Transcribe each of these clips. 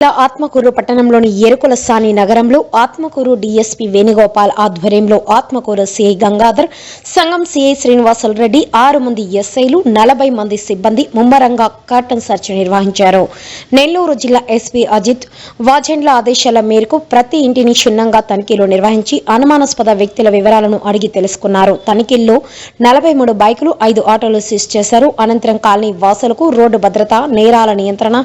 ఆత్మకూరు పట్టణంలోని ఎరుకుల సాని నగరంలో ఆత్మకూరు డీఎస్పీ వేణుగోపాల్ ఆధ్వర్యంలో ఆత్మకూరు సిఐ గంగాధర్ సంఘం సిఐ శ్రీనివాసులు రెడ్డి ఆరు మంది ఎస్ఐలు నలభై మంది సిబ్బంది ముమ్మరంగా కర్టన్ సెర్చ్ నిర్వహించారు. నెల్లూరు జిల్లా ఎస్పీ అజిత్ వాజెండ్ల ఆదేశాల మేరకు ప్రతి ఇంటిని క్షుణ్ణంగా తనిఖీలు నిర్వహించి అనుమానాస్పద వ్యక్తుల వివరాలను అడిగి తెలుసుకున్నారు. తనిఖీల్లో నలభై మూడు బైకులు ఐదు ఆటోలు సీజ్ చేశారు. అనంతరం కాలనీ వాసులకు రోడ్డు భద్రత నేరాల నియంత్రణ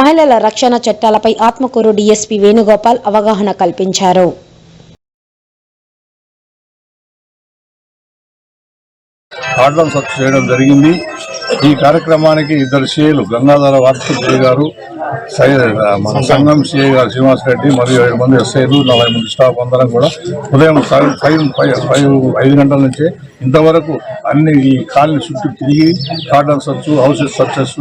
మహిళల రక్షణ చట్టాల ఘటనపై ఆత్మకూరు డీఎస్పీ వేణుగోపాల్ అవగాహన కల్పించారు. కార్డన్ సర్చ్ చేయడం జరిగింది. ఈ కార్యక్రమానికి ఇద్దరు సీఏలు గంగాధర వార్తపల్లి గారు సై- మన సంఘం సిఐ గారు శ్రీనివాస్ రెడ్డి మరియు ఏడు మంది ఎస్ఐలు నలభై మంది స్టాఫ్ అందరం కూడా ఉదయం ఫైవ్ ఫైవ్ ఫైవ్ ఫైవ్ ఐదు గంటల నుంచి ఇంతవరకు అన్ని ఈ కాలనీ చుట్టూ తిరిగి cordon search houses searches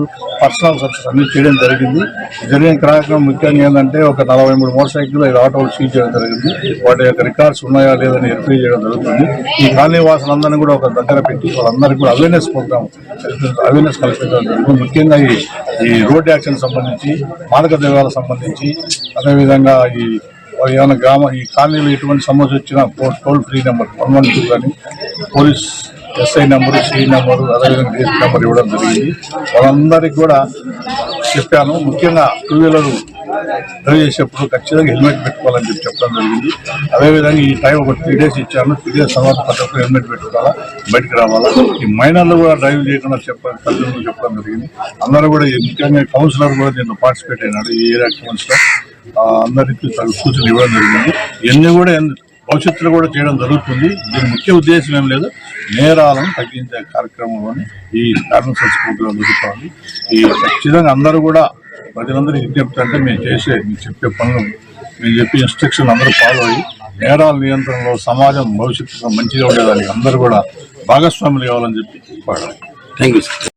personal searches అన్ని చేయడం జరిగింది. జరిగిన కార్యక్రమం ముఖ్యంగా ఏంటంటే ఒక నలభై మూడు మోటార్ సైకిల్ ఐదు ఆటోలు సీజ్ చేయడం జరిగింది. వాటి యొక్క రికార్డ్స్ ఉన్నాయా లేదని వెరిఫై చేయడం జరుగుతుంది. ఈ కాలనీ వాసులందరినీ కూడా ఒక దగ్గర పెట్టి వాళ్ళందరికీ కూడా అవేర్నెస్ ప్రోగ్రామ్ అవేర్నెస్ కల్పించడం ముఖ్యంగా ఈ ఈ రోడ్ యాక్షన్ సంబంధించి మాదక ద్రవ్యాలకు సంబంధించి అదేవిధంగా ఈ ఏమైనా గ్రామ ఈ కాలనీలో ఎటువంటి సమస్య వచ్చినా toll free number one one two కానీ police SI number CI number అదేవిధంగా డీసీ నెంబర్ ఇవ్వడం జరిగింది. వాళ్ళందరికీ కూడా చెప్పాను ముఖ్యంగా టూ వీలర్ డ్రైవ్ చేసేప్పుడు ఖచ్చితంగా హెల్మెట్ పెట్టుకోవాలని చెప్పి చెప్పడం జరిగింది. అదేవిధంగా ఈ టైం ఒక త్రీ డేస్ ఇచ్చాను. త్రీ డేస్ తర్వాత ప్రతి ఒక్కరు హెల్మెట్ పెట్టుకోవాలా? బయటకు రావాలా? ఈ మైనర్లు కూడా డ్రైవ్ చేయకుండా చెప్పడం తల్లిదండ్రులు చెప్పడం జరిగింది. అందరూ కూడా ముఖ్యంగా కౌన్సిలర్ కూడా దీంట్లో పార్టిసిపేట్ అయినాడు. ఈ ఏరియా కౌన్సిలర్ అందరికీ సూచనలు ఇవ్వడం జరిగింది. ఇవన్నీ కూడా భవిష్యత్తులో కూడా చేయడం జరుగుతుంది. దీని ముఖ్య ఉద్దేశం ఏం లేదు. నేరాలను తగ్గించే కార్యక్రమంలోని ఈ కారణం సంస్కృతిలో జరుగుతుంది ఈ ఖచ్చితంగా అందరూ కూడా ప్రజలందరూ విజ్ఞప్తి అంటే మేము చేసే మీరు చెప్పే పనులు మీరు చెప్పే ఇన్స్ట్రక్షన్ అందరూ ఫాలో అయ్యి నేరాల నియంత్రణలో సమాజం భవిష్యత్తులో మంచిగా ఉండేదానికి అందరూ కూడా భాగస్వాములు కావాలని చెప్పి థ్యాంక్ యూ సార్